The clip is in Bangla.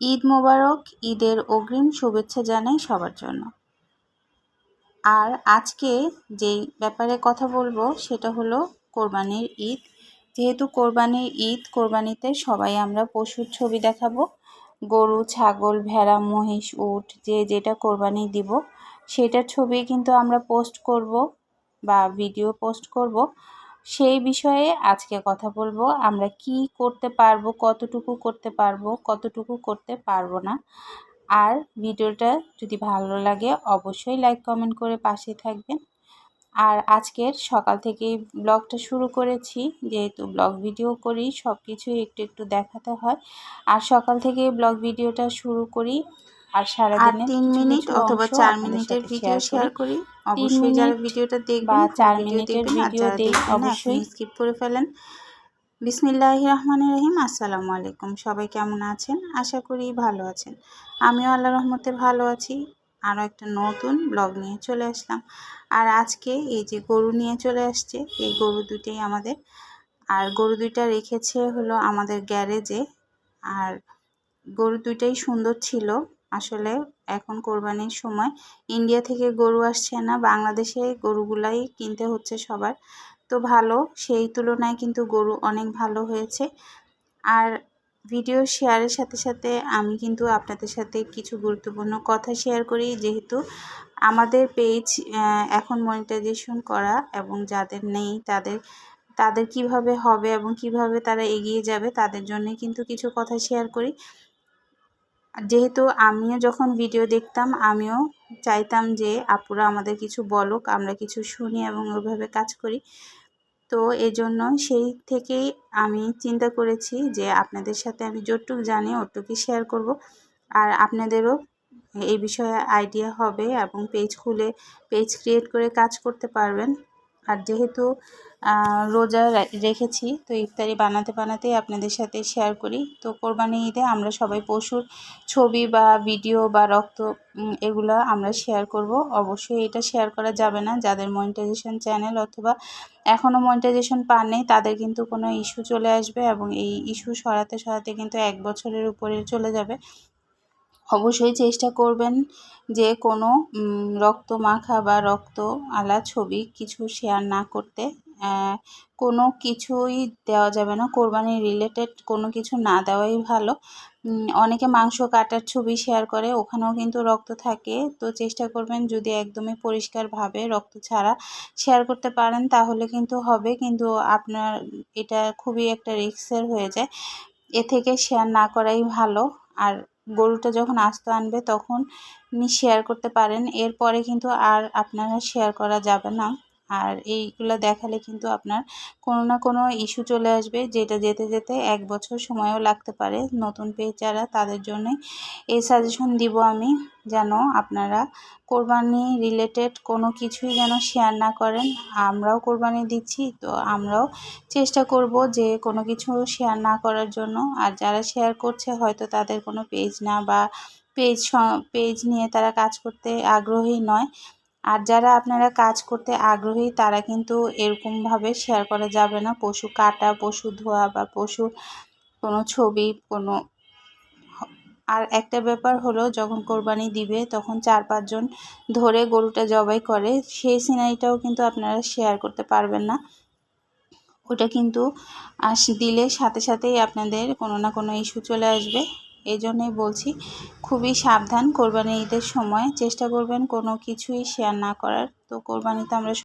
ঈদ মোবারক, ঈদের অগ্রিম শুভেচ্ছা জানাই সবার জন্য। আর আজকে যেই ব্যাপারে কথা বলব সেটা হলো কোরবানির ঈদ। যেহেতু কোরবানির ঈদ, কোরবানিতে সবাই আমরা পশুর ছবি দেখাবো। গরু, ছাগল, ভেড়া, মহিষ, উট, যে যেটা কোরবানি দিব, সেটার ছবি কিন্তু আমরা পোস্ট করব বা ভিডিও পোস্ট করব। সেই বিষয়ে আজকে কথা বলব। আমরা কি করতে পারব, কতটুকু করতে পারব, কতটুকু করতে পারব না। আর ভিডিওটা যদি ভালো লাগে, অবশ্যই লাইক কমেন্ট করে পাশে থাকবেন। আর আজকের সকাল থেকেই ব্লগটা শুরু করেছি। যেহেতু ব্লগ ভিডিও করি সব কিছুই একটু একটু দেখাতে হয়। আর সকাল থেকে ব্লগ ভিডিওটা শুরু করি। আর সারাদিনে তিন মিনিট অথবা চার মিনিটের ভিডিও শেয়ার করি। অবশ্যই যারা ভিডিওটা দেখবেন চার মিনিটের ভিডিও দেখ অবশ্যই। স্কিপ করে ফেলেন। বিসমিল্লাহ রহমান রহিম আসসালামু আলাইকুম। সবাই কেমন আছেন? আশা করি ভালো আছেন। আমিও আল্লাহ রহমতে ভালো আছি। আরও একটা নতুন ব্লগ নিয়ে চলে আসলাম। আর আজকে এই যে গরু নিয়ে চলে আসছে এই গরু দুটোই আমাদের। আর গরু দুইটা রেখেছে হলো আমাদের গ্যারেজে। আর গরু দুইটাই সুন্দর ছিল। আসলে এখন কোরবানির সময় ইন্ডিয়া থেকে গরু আসছে না, বাংলাদেশে গরুগুলাই কিনতে হচ্ছে সবার। তো ভালো, সেই তুলনায় কিন্তু গরু অনেক ভালো হয়েছে। আর ভিডিও শেয়ারের সাথে সাথে আমি কিন্তু আপনাদের সাথে কিছু গুরুত্বপূর্ণ কথা শেয়ার করি। যেহেতু আমাদের পেজ এখন মনিটাইজেশন করা এবং যাদের নেই তাদের তাদের কীভাবে হবে এবং কীভাবে তারা এগিয়ে যাবে তাদের জন্যই কিন্তু কিছু কথা শেয়ার করি। যেহেতু আমিও যখন ভিডিও দেখতাম, আমিও চাইতাম যে আপুরা আমাদের কিছু বলুক, আমরা কিছু শুনি এবং ওইভাবে কাজ করি। তো এজন্য সেই থেকেই আমি চিন্তা করেছি যে আপনাদের সাথে আমি যতটুকু জানি ওটুকুই শেয়ার করব। আর আপনাদেরও এই বিষয়ে আইডিয়া হবে এবং পেজ খুলে পেজ ক্রিয়েট করে কাজ করতে পারবেন। আর যেহেতু রোজা রেখেছি। তো ইফতারি বানাতে বানাতেই আপনাদের সাথে শেয়ার করি। তো কোরবানি ঈদে আমরা সবাই পশুর ছবি বা ভিডিও বা রক্ত এগুলো আমরা শেয়ার করব। অবশ্যই এটা শেয়ার করা যাবে না। যাদের মনিটাইজেশন চ্যানেল অথবা এখনও মনিটাইজেশন পাননি, তাদের কিন্তু কোনো ইস্যু চলে আসবে এবং এই ইস্যু সরাতে সরাতে কিন্তু এক বছরের উপরে চলে যাবে। অবশ্যই চেষ্টা করবেন যে কোনো রক্ত মাখা বা রক্ত আলা ছবি কিছু শেয়ার না করতে। কোনো কিছুই দেওয়া যাবে না। কোরবানি রিলেটেড কোনো কিছু না দেওয়াই ভালো। অনেকে মাংস কাটার ছবি শেয়ার করে, ওখানেও কিন্তু রক্ত থাকে। তো চেষ্টা করবেন যদি একদমই পরিষ্কারভাবে রক্ত ছাড়া শেয়ার করতে পারেন, তাহলে কিন্তু হবে। কিন্তু আপনার এটা খুবই একটা রিক্সের হয়ে যায়। এ থেকে শেয়ার না করাই ভালো। আর গরুটা যখন আস্ত আনবে, তখন শেয়ার করতে পারেন। এরপরে কিন্তু আর আপনারা শেয়ার করা যাবে না। আর এইগুলো দেখালে কিন্তু আপনার কোনো না কোনো ইস্যু চলে আসবে, যেটা যেতে যেতে এক বছর সময়ও লাগতে পারে। নতুন পেজ যারা, তাদের জন্যই এই সাজেশন দিব আমি, যেন আপনারা কোরবানি রিলেটেড কোনো কিছুই যেন শেয়ার না করেন। আমরাও কোরবানি দিচ্ছি, তো আমরাও চেষ্টা করব যে কোনো কিছু শেয়ার না করার জন্য। আর যারা শেয়ার করছে, হয়তো তাদের কোনো পেজ না বা পেজ পেজ নিয়ে তারা কাজ করতে আগ্রহী নয়। আর যারা আপনারা কাজ করতে আগ্রহী, তারা কিন্তু এরকমভাবে শেয়ার করা যাবে না। পশু কাটা, পশু ধোয়া বা পশু কোনো ছবি, কোনো আর একটা ব্যাপার হলো, যখন কোরবানি দিবে, তখন চার পাঁচজন ধরে গরুটা জবাই করে, সেই সিনারিটাও কিন্তু আপনারা শেয়ার করতে পারবেন না। ওটা কিন্তু দিলে সাথে সাথেই আপনাদের কোনো না কোনো ইস্যু চলে আসবে। এই বলছি, খুবই সাবধান কোরবানি ঈদের সময়। চেষ্টা করবেন কোনো কিছুই শেয়ার না করার। তো কোরবানিতে আমরা